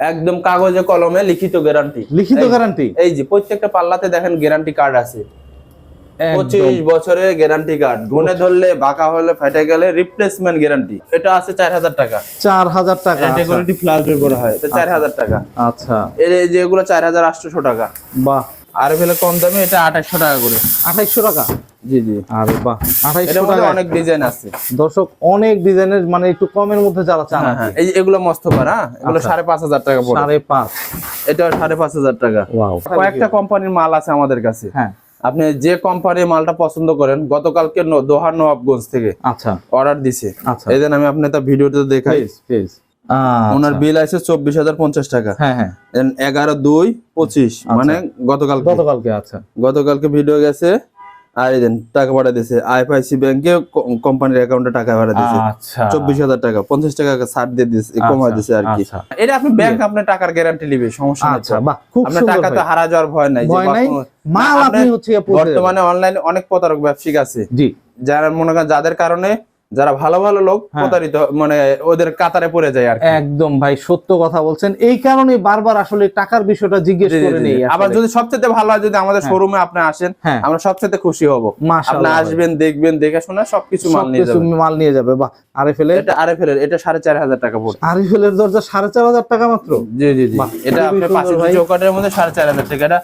একদম কাগজে কলমে লিখিত গ্যারান্টি লিখিত গ্যারান্টি এই যে প্রত্যেকটা পাল্লাতে দেখেন গ্যারান্টি কার্ড আছে। পঁচিশ বছরের গ্যারান্টি কার্ড গুনে ধরলে বাঁকা হলে ফেটে গেলে রিপ্লেসমেন্ট গ্যারান্টি এটা আছে চার হাজার টাকা। চার হাজার টাকা আচ্ছা। ফ্লাস হয়। এটা চার হাজার টাকা। আচ্ছা। এর এই যে এগুলো চার হাজার আটশোশো টাকা। বাহ। আর ফেলে কম দামে এটা আঠাশশো টাকা করে। আঠাইশশো টাকা? জি জি। আরে বাহ টাকা অনেক ডিজাইন আছে। দর্শক অনেক ডিজাইনের মানে একটু কমের মধ্যে যারা চান হ্যাঁ হ্যাঁ। এই এগুলো মস্তফার হ্যাঁ? এগুলো আচ্ছা। সাড়ে পাঁচ হাজার টাকা পড়ে। এটা সাড়ে পাঁচ হাজার টাকা। ওয়াও। কয়েকটা কোম্পানির মাল আছে আমাদের কাছে। হ্যাঁ। আপনি যে কোম্পানির মালটা পছন্দ করেন গতকালকে দোহার নবাবগঞ্জ থেকে আচ্ছা। অর্ডার দিছে। আচ্ছা। এই আমি আপনার তার ভিডিওতে দেখাই। প্লিজ ওনার বিল আছে চব্বিশ হাজার পঞ্চাশ টাকা। হ্যাঁ হ্যাঁ। এগারো দুই পঁচিশ মানে গতকাল গতকালকে আচ্ছা। গতকালকে ভিডিও গেছে আর এই দেন টাকা পাঠা দিছে আইএফআইসি ব্যাংকে কোম্পানির অ্যাকাউন্টে টাকা পাঠা আচ্ছা। চব্বিশ হাজার টাকা পঞ্চাশ টাকা ছাড় দিয়ে কমা আর কি। আচ্ছা। এটা আপনি ব্যাংক আপনার টাকার গ্যারান্টি নিবে সমস্যা আচ্ছা বাহ খুব আপনার সুন্দর টাকা তো হারা যাওয়ার ভয় নাই মাল আপনি হচ্ছে। বর্তমানে অনলাইনে অনেক প্রতারক ব্যবসায়িক আছে। জি। যারা মনে করেন যাদের কারণে যারা ভালো ভালো লোক হ্যাঁ। প্রতারিত মানে ওদের কাতারে পড়ে যায় আর একদম ভাই সত্য কথা বলছেন। এই কারণে বারবার আসলে টাকার বিষয়টা জিজ্ঞেস করে নেই আবার যদি সবচেয়ে ভালো হয় যদি আমাদের হ্যাঁ। শোরুমে আপনি আসেন হ্যাঁ। আমরা সবচেয়ে খুশি হব। আপনি আসবেন দেখবেন দেখে শুনে সবকিছু মাল নিয়ে যাবেন। মাল নিয়ে যাবে। বাহ আরএফএল এর এটা আরএফএল এর এটা সাড়ে চার হাজার টাকা পড়ছে। আরএফএল এর দরজা সাড়ে চার হাজার টাকা মাত্র? জি জি জি। এটা আপনার সুন্দর চৌকাটের মধ্যে সাড়ে চার হাজার টাকা। এটা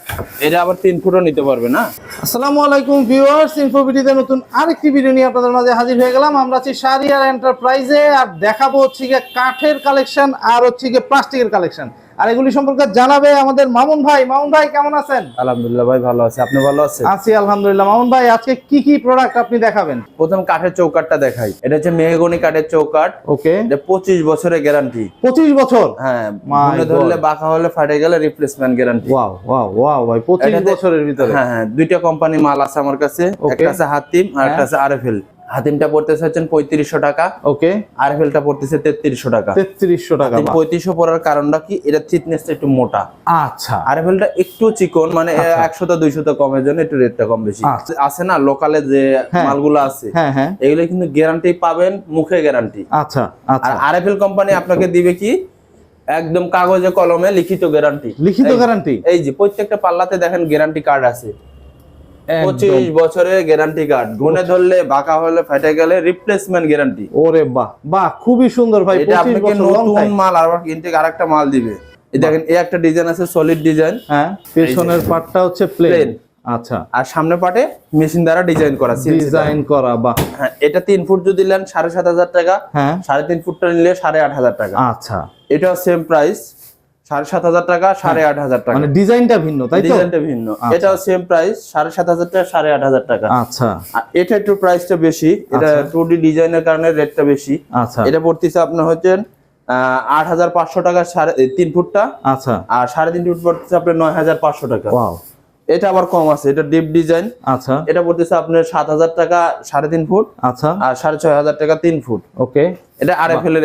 এটা আবার তিন ফুটও নিতে পারবে না? আসসালামু আলাইকুম ভিউয়ার্স ইনফোভিডিতে নতুন আরেকটি ভিডিও নিয়ে আপনাদের মাঝে হাজির হয়ে গেলাম। আমরা আছি শারিয়ার এন্টারপ্রাইজে আর দেখাবো হচ্ছে গিয়ে কাঠের কালেকশন আর হচ্ছে গিয়ে প্লাস্টিকের কালেকশন। আর এগুলি সম্পর্কে জানাবে আমাদের মামুন ভাই। মামুন ভাই কেমন আছেন? আলহামদুলিল্লাহ ভাই ভালো আছে। আপনি ভালো আছেন? আছি আলহামদুলিল্লাহ। মামুন ভাই আজকে কি কি প্রোডাক্ট আপনি দেখাবেন? প্রথম কাঠের চৌকাটটা দেখাই। এটা হচ্ছে মেহগনি কাঠের চৌকাট ওকে এটা পঁচিশ বছরের গ্যারান্টি পঁচিশ বছর? হ্যাঁ My ধরলে বাঁকা হলে ফাটে গেলে replacement guarantee wow wow wow ভাই পঁচিশ এটাতে- বছরের ভিতরে। হ্যাঁ হ্যাঁ দুইটা কোম্পানি মাল আছে আমার কাছে। একটা আছে হাতিম আর একটা হ্যাঁ। আছে আরএফএল। হাতিমটা পড়তেছে হচ্ছেন পঁয়ত্রিশশো টাকা। ওকে। আরএফএলটা পড়তেছে তেত্রিশশো টাকা। তেত্রিশশো টাকা পঁয়ত্রিশশো পড়ার কারণটা কি? এটা থিকনেসটা একটু মোটা। আচ্ছা। আরএফএলটা একটু চিকন মানে আচ্ছা। একশো দুইশো কমের জন্য একটু রেটটা কম বেশি। আচ্ছা। আছে না? লোকালে যে হ্যাঁ। মালগুলো আছে। হ্যাঁ হ্যাঁ। এগুলো কিন্তু গ্যারান্টি পাবেন মুখে গ্যারান্টি আচ্ছা আর আচ্ছা আরএফএল কোম্পানি আপনাকে দিবে কি? একদম কাগজে কলমে লিখিত গ্যারান্টি লিখিত গ্যারান্টি এই যে প্রত্যেকটা পাল্লাতে দেখেন গ্যারান্টি কার্ড আছে। পঁচিশ বছরের গ্যারান্টি কার্ড গুনে ধরলে বাঁকা হলে ফেটে গেলে রিপ্লেসমেন্ট গ্যারান্টি ওরে বাহ বাহ খুবই সুন্দর ভাই এটা 25 আপনাকে নতুন মাল আবার কিনতে আরেকটা মাল দিবে। এই দেখেন এই একটা ডিজাইন আছে সলিড ডিজাইন হ্যাঁ পেছনের পার্টটা হচ্ছে প্লেন আচ্ছা। আর সামনে পাটে মেশিন দ্বারা ডিজাইন করা ডিজাইন করা বাহ। হ্যাঁ এটা তিন ফুট যদি নেন সাড়ে সাত হাজার টাকা। হ্যাঁ। সাড়ে তিন ফুটটা নিলে সাড়ে আট হাজার টাকা। আচ্ছা। এটা সেম প্রাইস সাড়ে সাত হাজার টাকা সাড়ে আট হাজার টাকা। মানে ডিজাইনটা ভিন্ন তাই ডিজাইনটা ভিন্ন। আচ্ছা। এটাও সেম প্রাইস সাড়ে সাত হাজার টাকা সাড়ে আট হাজার টাকা। আচ্ছা। এটা একটু প্রাইসটা বেশি এটা আচ্ছা। টু ডি ডিজাইনের কারণে রেটটা বেশি। আচ্ছা। এটা পড়তেছে আপনার হচ্ছেন আট হাজার পাঁচশো টাকা সাড়ে তিন ফুটটা। আচ্ছা। আর সাড়ে তিন ফুট পড়তেছে আপনার নয় হাজার পাঁচশো টাকা। এটা আবার কম আছে এটা ডিপ ডিজাইন আচ্ছা। এটা পড়তেছে আপনার সাত হাজার টাকা সাড়ে তিন ফুট আচ্ছা। আর সাড়ে ছয় হাজার টাকা তিন ফুট। ওকে এটা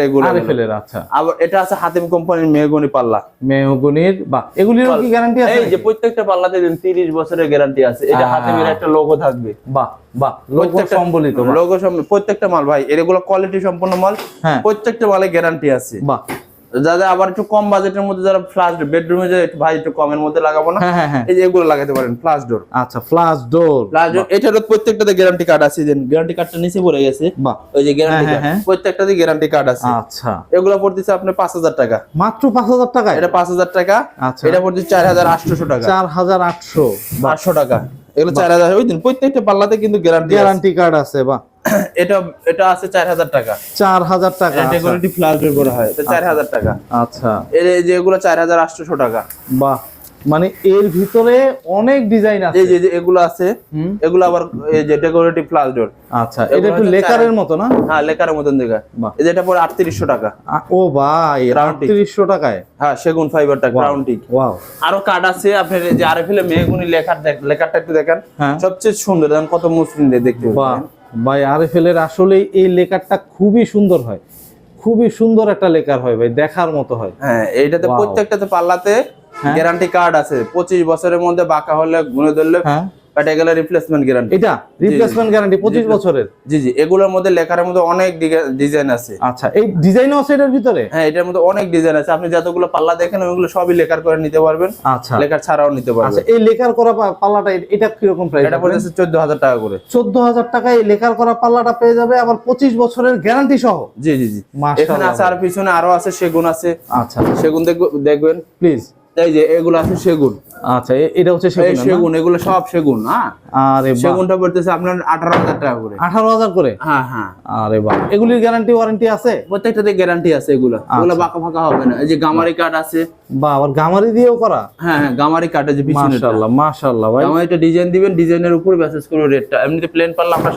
এগুলো। আচ্ছা। আবার এটা আছে হাতিম কোম্পানির মেহগনি পাল্লা। মেহগুনির বাহ এগুলিরও কি গ্যারান্টি আছে এই যে প্রত্যেকটা পাল্লাতে দিন তিরিশ বছরের গ্যারান্টি আছে। এটা হাতিমের একটা লোগো থাকবে। বাহ বাহ লোগো সম্বলিত লোগো সম- প্রত্যেকটা মাল ভাই এগুলো কোয়ালিটি সম্পন্ন মাল হ্যাঁ। প্রত্যেকটা মালে গ্যারান্টি আছে। বাহ। যাদের আবার একটু কম বাজেটের মধ্যে যারা ফ্লাশ বেডরুমে যে একটু ভাই একটু কমের মধ্যে লাগাবো না? হ্যাঁ হ্যাঁ হ্যাঁ। এই যে এগুলো লাগাতে পারেন ফ্লাশ ডোর আচ্ছা ফ্লাশ ডোর ফ্লাশ ডোর এটারও প্রত্যেকটাতে গ্যারান্টি কার্ড আছে দেন গ্যারান্টি কার্ডটা নিচে পড়ে গেছে। বাহ। ওই যে গ্যারান্টি কার্ড। প্রত্যেকটাতে গ্যারান্টি কার্ড আছে। আচ্ছা। এগুলো পড়তেছে আপনার পাঁচ হাজার টাকা। মাত্র পাঁচ হাজার টাকায়? এটা পাঁচ হাজার টাকা। আচ্ছা। এটা পড়তেছে চার হাজার আটশোশো টাকা। চার হাজার আটশো। আটশো টাকা। এগুলো চার হাজার ওই দিন প্রত্যেকটা পাল্লাতে কিন্তু গ্যারান্টি গ্যারান্টি কার্ড আছে বাহ। এটা এটা আছে চার হাজার টাকা। চার হাজার টাকা এটা ফ্লাশ ব্যবহার হয়। এটা চার হাজার টাকা। আচ্ছা। এর এই যে এগুলো চার হাজার আটশোশো টাকা। বাহ। মানে এর ভিতরে অনেক ডিজাইন আছে। এই যে এগুলো আছে এগুলো আবার এই যে ডেকোরেটিভ ডোর আচ্ছা এটা একটু লেকারের মতো না? হ্যাঁ লেকারের মতন দেখা। বাহ। এই যে এটা পরে আটত্রিশশো টাকা। ও ভাই Rounding। আটত্রিশশো টাকায়? হ্যাঁ সেগুন ফাইবারটা গ্রাউন্ডিং ওয়াও আরও কার্ড আছে আপনার এই যে আরএফএল মেহগুনি লেখার দেখ- লেখারটা একটু দেখেন। হ্যাঁ। সবচেয়ে সুন্দর দেখেন কত মসৃণ দেখতে বাহ। পাচ্ছেন। ভাই আরএফএল এর আসলে এই লেকারটা খুবই সুন্দর হয়। খুবই সুন্দর একটা লেকার হয় ভাই দেখার মতো হয়। হ্যাঁ এইটাতে প্রত্যেকটাতে পাল্লাতে হ্যাঁ। গ্যারান্টি কার্ড আছে। পঁচিশ বছরের মধ্যে বাঁকা হলে গুনে ধরলে গেলে রিপ্লেসমেন্ট গ্যারান্টি এটা রিপ্লেসমেন্ট গ্যারান্টি পঁচিশ বছরের? জি জি। এগুলোর মধ্যে লেখার মধ্যে অনেক ডিজাইন আছে। আচ্ছা এই ডিজাইনও আছে এটার ভিতরে? হ্যাঁ এটার মধ্যে অনেক ডিজাইন আছে। আপনি যতগুলো পাল্লা দেখেন সবই লেখার করে নিতে পারবেন। আচ্ছা। লেখার ছাড়াও নিতে আচ্ছা পারবেন এই লেখার করা পাল্লাটা এটা কীরকম প্রাইস এটা পড়েছে চোদ্দ হাজার টাকা করে। চোদ্দ হাজার টাকায় লেখার করা পাল্লাটা পেয়ে যাবে আবার পঁচিশ বছরের গ্যারান্টি সহ। জি জি জি। এখানে আছে আর পিছনে আরও আছে সেগুন আছে। আচ্ছা। সেগুন দেখব- দেখবেন। প্লিজ এই যে এগুলো আছে সেগুন। আচ্ছা এটা হচ্ছে সেগুন? সেগুন এগুলো সব সেগুন হ্যাঁ? আরে সেগুনটা পড়তেছে আপনার আঠারো হাজার টাকা করে। আঠারো হাজার করে? হ্যাঁ হ্যাঁ। আরে বাহ। এগুলির গ্যারান্টি ওয়ারেন্টি আছে? প্রত্যেকটাতে গ্যারান্টি আছে এগুলো। এগুলো আচ্ছা। বাঁকা ফাঁকা হবে না। এই যে গামারি কাঠ আছে বা আবার গামারি দিয়েও করা? হ্যাঁ হ্যাঁ গামারি কাঠ যে পিছনে মাশাআল্লাহ মাশাআল্লাহ ভাই। গামারিটা ডিজাইন দিবেন ডিজাইনের উপর মেসেজ করে রেটটা। এমনিতে প্লেন আমরা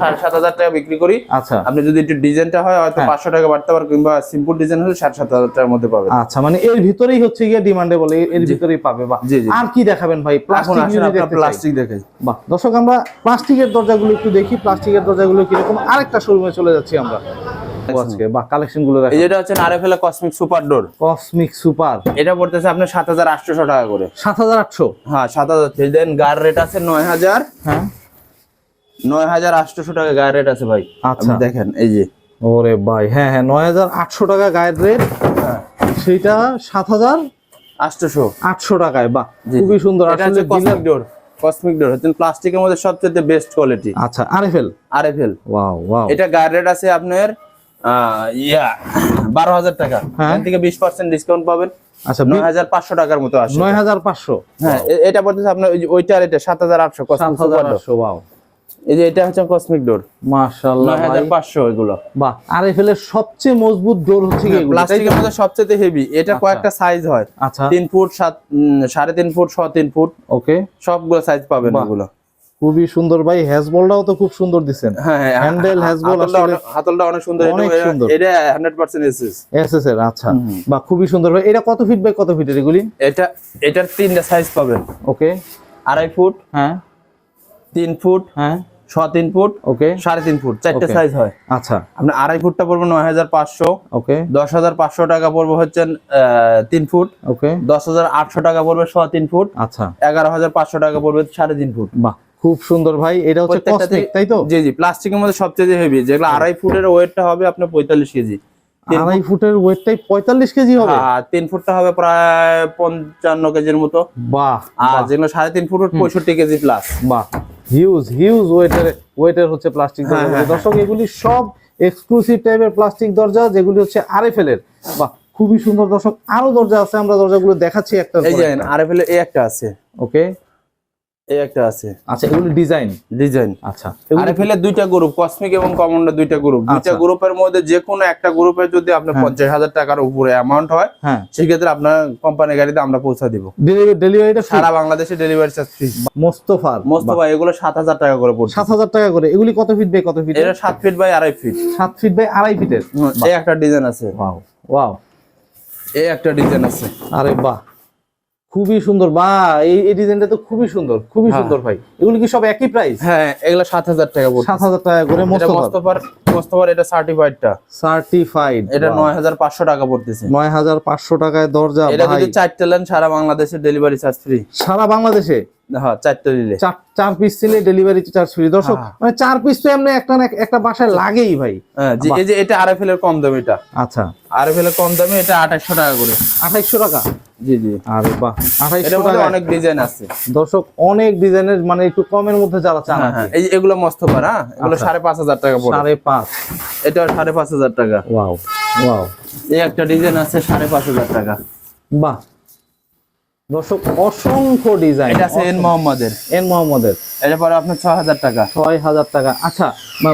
টাকা বিক্রি করি। আচ্ছা। আপনি যদি একটু ডিজাইনটা হয় হয়তো হ্যাঁ। পাঁচশো টাকা বাড়তে পারে কিংবা সিম্পল ডিজাইন হলে সাড়ে সাত হাজার টাকার মধ্যে পাবেন। আচ্ছা মানে এর ভিতরেই হচ্ছে গিয়ে ডিমান্ডেবল এর ভিতরেই পাবে বা। আর কি দেখাবেন ভাই? প্লাস্টিক আসেন আপনার প্লাস্টিক দেখাই। বাহ দর্শক আমরা প্লাস্টিকের দরজাগুলো একটু দেখি প্লাস্টিকের দরজাগুলো কীরকম? আরেকটা শোরুমে চলে যাচ্ছি আমরা। আজকে বাহ কালেকশনগুলো এই দেখো হচ্ছে RFL Cosmic super door Cosmic super এটা পড়তেছে আপনার সাত হাজার আটশোশো টাকা করে। সাত হাজার আটশো? হ্যাঁ সাত হাজার দেন গার রেট আছে নয় হাজার। হ্যাঁ। নয় হাজার আটশোশো টাকা গায়ের রেট আছে ভাই। আচ্ছা। দেখেন এই যে। ওরে ভাই হ্যাঁ হ্যাঁ নয় হাজার আটশো টাকা গায়ের রেট সেইটা সাত হাজার আটশোশো টাকায় খুবই সুন্দর। আসলে হচ্ছে কসমিক ডোর কসমিক ডোর হচ্ছে প্লাস্টিকের মধ্যে সবচেয়ে বেস্ট কোয়ালিটি আচ্ছা আরএফএল আরএফএল ওয়াও ওয়াও এটা গায়ের রেট আছে আপনার ইয়া বারো হাজার টাকা। হ্যাঁ। এখান থেকে বিশ পার্সেন্ট ডিসকাউন্ট পাবেন। আচ্ছা নয় হাজার পাঁচশো টাকার মতো আসে। নয় হাজার পাঁচশো? হ্যাঁ এটা বলতেছে আপনার ওই যে এটা সাত হাজার আটশো সাত হাজার আটশো এই যে এটা হচ্ছে কসমিক ডোর মাশাআল্লাহ এগুলো। বাহ এর সবচেয়ে মজবুত ডোর হচ্ছে এগুলো, প্লাস্টিকের মধ্যে সবচেয়ে হেভি এটা আচ্ছা। কয়েকটা সাইজ হয়। আচ্ছা। তিন ফুট সাত উম, সাড়ে তিন ফুট ছ তিন ফুট। ওকে সবগুলো সাইজ পাবেন। এগুলো। খুবই সুন্দর ভাই হ্যাজবলটাও তো খুব সুন্দর দিছেন। হ্যাঁ হ্যাঁ Handle, Hasbro হাতলটা আসলে- হাতলটা অনেক সুন্দর অনেক এটা- সুন্দর। এটা হান্ড্রেড পার্সেন্ট এসএস এসএস এর আচ্ছা। বা খুবই সুন্দর ভাই এটা কত ফিট বাই কত ফিটের এগুলি? এটা এটার তিনটা সাইজ পাবেন। ওকে। আড়াই ফুট হ্যাঁ। তিন ফুট হ্যাঁ। ছ তিন ফুট ওকে। সাড়ে তিন ফুট চারটে সাইজ হয়। আচ্ছা। আপনি আড়াই ফুটটা পড়বে নয় হাজার পাঁচশো ওকে। দশ হাজার পাঁচশো টাকা পড়বে হচ্ছে তিন ফুট ওকে। দশ হাজার আটশো টাকা পড়বে ছ তিন ফুট আচ্ছা। এগারো হাজার পাঁচশো টাকা পড়বে সাড়ে তিন ফুট। বাহ খুব সুন্দর ভাই এটা হচ্ছে কসমিক তাই তো? জি জি প্লাস্টিকের মধ্যে সবচেয়ে হেভি যেগুলো আড়াই ফুটের ওয়েটটা হবে আপনার পঁয়তাল্লিশ কেজি। আড়াই ফুটের ওয়েটটাই পঁয়তাল্লিশ কেজি হবে? আর তিন ফুটটা হবে প্রায় পঞ্চান্ন কেজির মতো। বাহ আর যেগুলো সাড়ে তিন ফুট পঁয়ষট্টি কেজি প্লাস বাহ হিউজ হিউজ ওয়েটের ওয়েটের হচ্ছে প্লাস্টিক হ্যাঁ, হ্যাঁ, দর্শক এগুলি সব এক্সক্লুসিভ টাইপের প্লাস্টিক দরজা যেগুলি হচ্ছে আরএফএল এর। বাহ খুবই সুন্দর দর্শক আরও দরজা আছে আমরা দরজাগুলো দেখাচ্ছি একটা এই যে আরএফএল এই একটা আছে। ওকে এই একটা আছে। আচ্ছা এগুলি ডিজাইন? ডিজাইন। আচ্ছা। এগুলি আরএফএল দুইটা গ্রুপ কসমিক এবং কমন্ডার দুইটা গ্রুপ দুইটা আচ্ছা। গ্রুপের মধ্যে যে কোনো একটা গ্রুপের যদি আপনার হ্যাঁ। পঞ্চাশ হাজার টাকার উপরে অ্যামাউন্ট হয় হ্যাঁ। সেক্ষেত্রে আপনার কোম্পানি গাড়িতে আমরা পৌঁছা দিব। ডেলিভারিটা সারা বাংলাদেশে ডেলিভারি চার্জ ফ্রি মোস্তফার। মোস্তফা এগুলো সাত হাজার টাকা করে পড়ছে। সাত হাজার টাকা করে। এগুলি কত ফিট বাই কত ফিট এটা সাত ফিট বাই আড়াই ফিট সাত ফিট বাই আড়াই ফিটের এই একটা ডিজাইন আছে। ওয়াও ওয়াও এই একটা ডিজাইন আছে। আরে বাহ। খুবই সুন্দর। বা এই ডিজাইনটা তো খুবই সুন্দর খুবই হ্যাঁ। সুন্দর ভাই। এগুলো কি সব একই প্রাইস হ্যাঁ এগুলো সাত হাজার টাকা পড়ছে। সাত হাজার টাকা করে মোস্তফার। মোস্তফার এটা সার্টিফাইডটা সার্টিফাইড এটা নয় হাজার পাঁচশো টাকা পড়তেছে। নয় হাজার পাঁচশো টাকায় দরজা এটা যদি চারটে নেন সারা বাংলাদেশে ডেলিভারি চার্জ ফ্রি সারা বাংলাদেশে? হ্যাঁ চারটে নিলে চার চার পিস ডেলিভারি চার্জ ফ্রি দর্শক হ্যাঁ। মানে চার পিস তো এমনি একটা না একটা বাসায় লাগেই ভাই। হ্যাঁ যে- এই যে এটা আরএফএল এর কম দাম এটা। আচ্ছা। আরএফএল এর কম দামে এটা আঠাশশো টাকা করে। টাকা? জি জি। আরে বাহ এটার আঠাইশশো মধ্যে টাকা অনেক ডিজাইন আছে। দর্শক অনেক ডিজাইনের মানে একটু কমের মধ্যে যারা চান হ্যাঁ হ্যাঁ। এই এগুলো মস্তফার হ্যাঁ? এগুলো আচ্ছা। সাড়ে পাঁচ হাজার টাকা পড়ে। সাড়ে পাঁচ। এটা সাড়ে পাঁচ হাজার টাকা। Wow wow. এই একটা ডিজাইন আছে সাড়ে পাঁচ হাজার টাকা। বাহ দর্শক অসংখ্য ডিজাইন এটা আছে এন মোহাম্মদের। এন মোহাম্মদের। এটা পরে আপনার ছয় হাজার টাকা। ছয় হাজার টাকা। আচ্ছা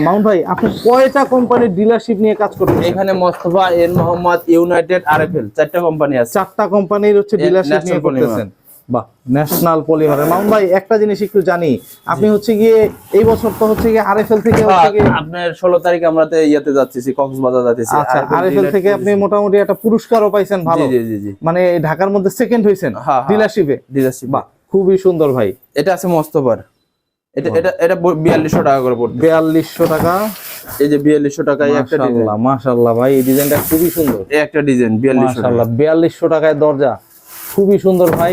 মাউন্ট ভাই আপনি কয়টা কোম্পানির ডিলারশিপ নিয়ে কাজ করবেন এখানে Mostafa N Mohammad United RFL চারটা কোম্পানি আছে। চারটা কোম্পানির হচ্ছে ডিলারশিপ নিয়ে করতেছেন। বাহ ন্যাশনাল পলিমার মাউন্ট ভাই একটা জিনিস একটু জানি। আপনি হচ্ছে গিয়ে এই বছর তো হচ্ছে গিয়ে আরএফএল থেকে হচ্ছে গিয়ে আপনার ষোলো তারিখ আমরা তো ইয়েতে যাচ্ছি কক্সবাজার যাচ্ছি। আচ্ছা আরএফএল থেকে আপনি মোটামুটি একটা পুরস্কারও পাইছেন ভালো। জি জি জি মানে ঢাকার মধ্যে সেকেন্ড হয়েছেন হ্যাঁ, হ্যাঁ। ডিলারশিপে ডিলারশিপ বাহ খুবই সুন্দর ভাই। এটা আছে মোস্তফার। এটা এটা এটা বিয়াল্লিশশো টাকা করে পড়বে বিয়াল্লিশশো টাকা। এই যে বিয়াল্লিশশো টাকা এই একটা ডিজাইন মাশাল্লাহ ভাই এই ডিজাইনটা খুবই সুন্দর। এই একটা ডিজাইন বিয়াল্লিশশো টাকা। মাশাল্লাহ বিয়াল্লিশশো টাকায় দরজা। খুবই সুন্দর ভাই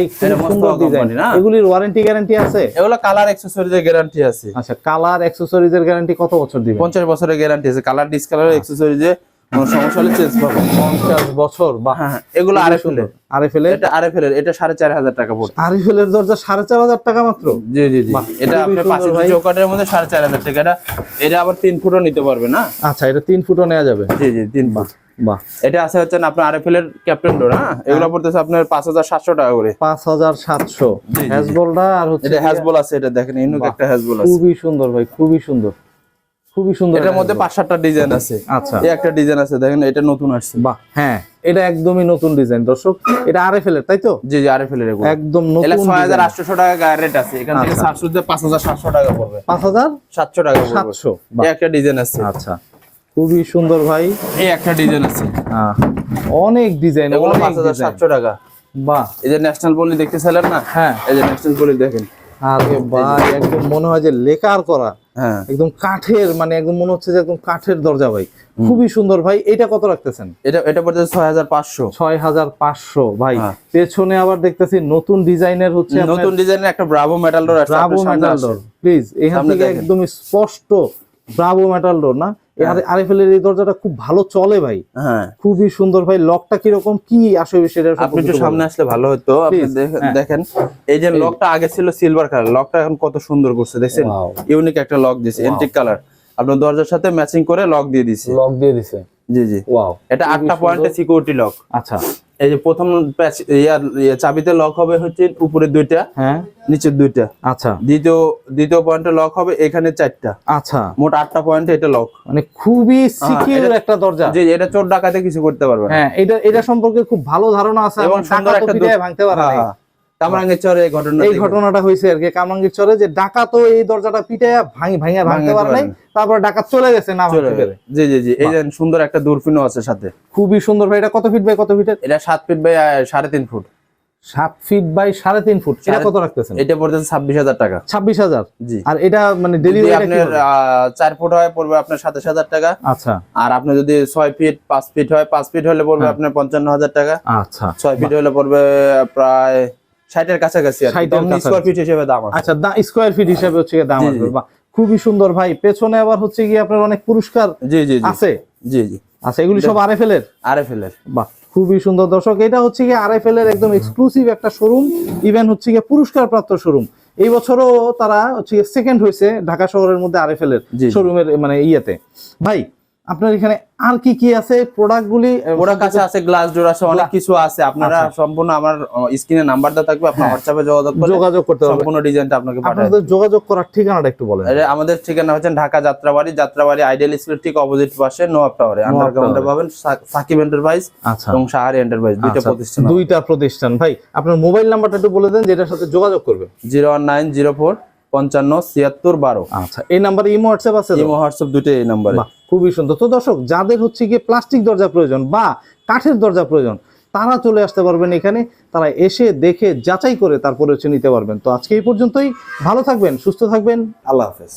সুন্দর ডিজাইন? এগুলির ওয়ারেন্টি গ্যারান্টি আছে? এগুলো কালার অ্যাক্সেসরিজের গ্যারান্টি আছে। আচ্ছা কালার অ্যাকসেসরিজের গ্যারান্টি কত বছর দিবেন? পঞ্চাশ বছরের গ্যারান্টি আছে। কালার ডিসকালার অ্যাক্সেসরিজে কোনো সমস্যা হলে চেঞ্জ পাবে 50 বছর বা হ্যাঁ হ্যাঁ, এগুলো আরএফএল আরএফএল এটা আরএফএল এটা সাড়ে চার হাজার টাকা পড়ছে। আরএফএল এর দরজা সাড়ে চার হাজার টাকা মাত্র? জি জি জি। এটা আপনার সুন্দর ভাই। চৌকাটের মধ্যে সাড়ে চার হাজার টাকা। এটা এটা আবার তিন ফুটও নিতে পারবে না? আচ্ছা এটা তিন ফুটও নেওয়া যাবে। জি জি তিন ফুট। বাহ। এটা আছে হচ্ছে আপনার আরএফএল এর ক্যাপ্টেন ডোর হ্যাঁ? এগুলো পড়তেছে আপনার পাঁচ হাজার সাতশো টাকা করে। পাঁচ হাজার সাতশো। জি, জি। হ্যাজবলটা আর হচ্ছে এটা হ্যাজবল আছে এটা দেখেন ইনুক একটা হ্যাজবল আছে। খুবই সুন্দর ভাই খুবই সুন্দর। খুবই সুন্দর এটার মধ্যে পাঁচ সাতটা ডিজাইন আছে। আচ্ছা। এই একটা ডিজাইন আছে দেখেন এটা নতুন আসছে। বাহ হ্যাঁ এটা একদমই নতুন ডিজাইন দর্শক এটা আরএফএল এর তাই তো? জি জি আরএফএল এর একদম নতুন হাজার আটশো টাকা গায়ের রেট আছে এখান থেকে আচ্ছা। সাতশো দিয়ে পাঁচ হাজার সাতশো টাকা পড়বে। পাঁচ হাজার সাতশো টাকা পড়বে। সাতশো এই একটা ডিজাইন আছে। আচ্ছা। খুবই সুন্দর ভাই। এই একটা ডিজাইন আছে। অনেক ডিজাইন এগুলো পাঁচ হাজার সাতশো টাকা। বাহ। এই যে ন্যাশনাল পলি দেখতেছিলেন না? হ্যাঁ। এই যে ন্যাশনাল পলি দেখেন। আরে ভাই একদম মনে হয় যে লেকার করা। হ্যাঁ। একদম কাঠের মানে একদম মনে হচ্ছে যে একদম কাঠের দরজা ভাই। খুবই সুন্দর ভাই এটা কত রাখতেছেন? এটা এটা পড়ছে ছয় হাজার পাঁচশো। ছয় হাজার পাঁচশো ভাই। হ্যাঁ। পেছনে আবার দেখতেছি নতুন ডিজাইনের হচ্ছে নতুন ডিজাইনের একটা ব্রাভো মেটাল ডোর আছে ব্রাভো মেটাল ডোর প্লিজ এখান থেকে একদম স্পষ্ট ব্রাভো মেটাল ডোর না? আরএফএল এর এই দরজাটা খুব ভালো চলে ভাই। হ্যাঁ। খুবই সুন্দর ভাই। লকটা কি আসবে সেটা আপনি একটু সামনে আসলে ভালো হতো। আপনি দেখেন- হ্যাঁ। দেখেন এই যে লকটা আগে ছিল সিলভার কালার লকটা এখন কত সুন্দর করছে দেখছেন? Wow. ইউনিক একটা লক দিয়েছে এন্টিক কালার আপনার দরজার সাথে ম্যাচিং করে লক দিয়ে লক জি জি। ওয়াও এটা আটটা পয়েন্টে সিকিউরিটি লক আচ্ছা। এই যে প্রথম প্যাচ- ইয়ার ইয়ে চাবিতে লক হবে হচ্ছে উপরে দুইটা হ্যাঁ। নিচে দুইটা। আচ্ছা। দ্বিতীয় দ্বিতীয় পয়েন্টে লক হবে এখানে চারটা। আচ্ছা। মোট আটটা পয়েন্ট এটা লক মানে খুবই সিকিউর একটা দরজা। যে এটা চোর ডাকাতে কিছু করতে পারবে হ্যাঁ এটা এটা সম্পর্কে খুব ভালো ধারণা আছে এবং সুন্দর একটা ভাঙতে পারবে হ্যাঁ, কামরাঙ্গের চরে ঘটনা এই ঘটনাটা হয়েছে আর কি কামরাঙ্গীর চরে যে ডাকাতও এই দরজাটা পিটায় ভাঙি ভাঙে ভাঙতে ভাঙতে পারে নাই তারপর ডাকাত চলে গেছে না জি জি জি এই যে সুন্দর একটা আছে সাথে। খুবই সুন্দর ভাই এটা কত ফিট বাই কত ফিটের এটা সাত ফিট বাই সাড়ে তিন ফুট। সাত ফিট বাই সাড়ে তিন ফুট এটা কত রাখতেছেন? এটা পড়তেছে ছাব্বিশ হাজার টাকা। ছাব্বিশ হাজার? জি। আর এটা মানে ডেলিভারি আপনার চার ফুট হয় পড়বে আপনার সাতাশ হাজার টাকা। আচ্ছা। আর আপনি যদি ছয় ফিট পাঁচ ফিট হয় পাঁচ ফিট হলে পড়বে হ্যাঁ। আপনার পঞ্চান্ন হাজার টাকা। আচ্ছা। ছয় ফিট হলে পড়বে প্রায় 60 এর কাছাকাছি। স্কোয়ার ফিট হিসেবে দাম আচ্ছা স্কোয়ার ফিট হিসাবে হচ্ছে দাম আসবে খুবই সুন্দর ভাই পেছনে আবার হচ্ছে কি আপনার অনেক পুরস্কার জি জি আছে? জি জি। আচ্ছা এগুলি সব আরএফএল এর আরএফএল এর বাহ খুবই সুন্দর। দর্শক এটা হচ্ছে কি আরএফএল এর একদম এক্সক্লুসিভ একটা শোরুম ইভেন হচ্ছে কি পুরস্কার প্রাপ্ত শোরুম এই বছরও তারা হচ্ছে সেকেন্ড হয়েছে ঢাকা শহরের মধ্যে আরএফএল এর। শোরুমের মানে ইয়েতে। ভাই আপনার এখানে আর কি কি আছে? প্রোডাক্টগুলি প্রোডাক্ট কাছে আছে গ্লাস ডোর আছে অনেক কিছু আছে। আপনারা আচ্ছা। সম্পূর্ণ আমার স্ক্রিনে নাম্বার দেওয়া থাকবে আপনার হোয়াটসঅ্যাপে যোগাযোগ করতে যোগাযোগ করতে হবে। সম্পূর্ণ ডিজাইনটা আপনাকে পাঠাবো আপনাদের যোগাযোগ করার ঠিকানাটা একটু বলেন। আমাদের ঠিকানা হচ্ছে ঢাকা যাত্রাবাড়ি যাত্রাবাড়ি আইডিয়াল স্কুল ঠিক অপোজিট পাশে নোয়াব টাওয়ারে আন্ডারগ্রাউন্ডে পাবেন সাকিব এন্টারপ্রাইজ আচ্ছা। এবং সাহারি এন্টারপ্রাইজ দুইটা আচ্ছা, প্রতিষ্ঠান। দুইটা প্রতিষ্ঠান। ভাই আপনার মোবাইল নাম্বারটা একটু বলে দেন যেটার সাথে যোগাযোগ করবে 01904 পঞ্চান্ন ছিয়াত্তর বারো। আচ্ছা এই নাম্বারে ইমো হোয়াটসঅ্যাপ আছে ইমো হোয়াটসঅ্যাপ দুটোই এই নাম্বারে। খুবই সুন্দর। তো দর্শক যাদের হচ্ছে গিয়ে প্লাস্টিক দরজা প্রয়োজন বা কাঠের দরজা প্রয়োজন তারা চলে আসতে পারবেন এখানে। তারা এসে দেখে যাচাই করে তারপরে হচ্ছে নিতে পারবেন। তো আজকে এই পর্যন্তই। ভালো থাকবেন সুস্থ থাকবেন। আল্লাহ হাফেজ।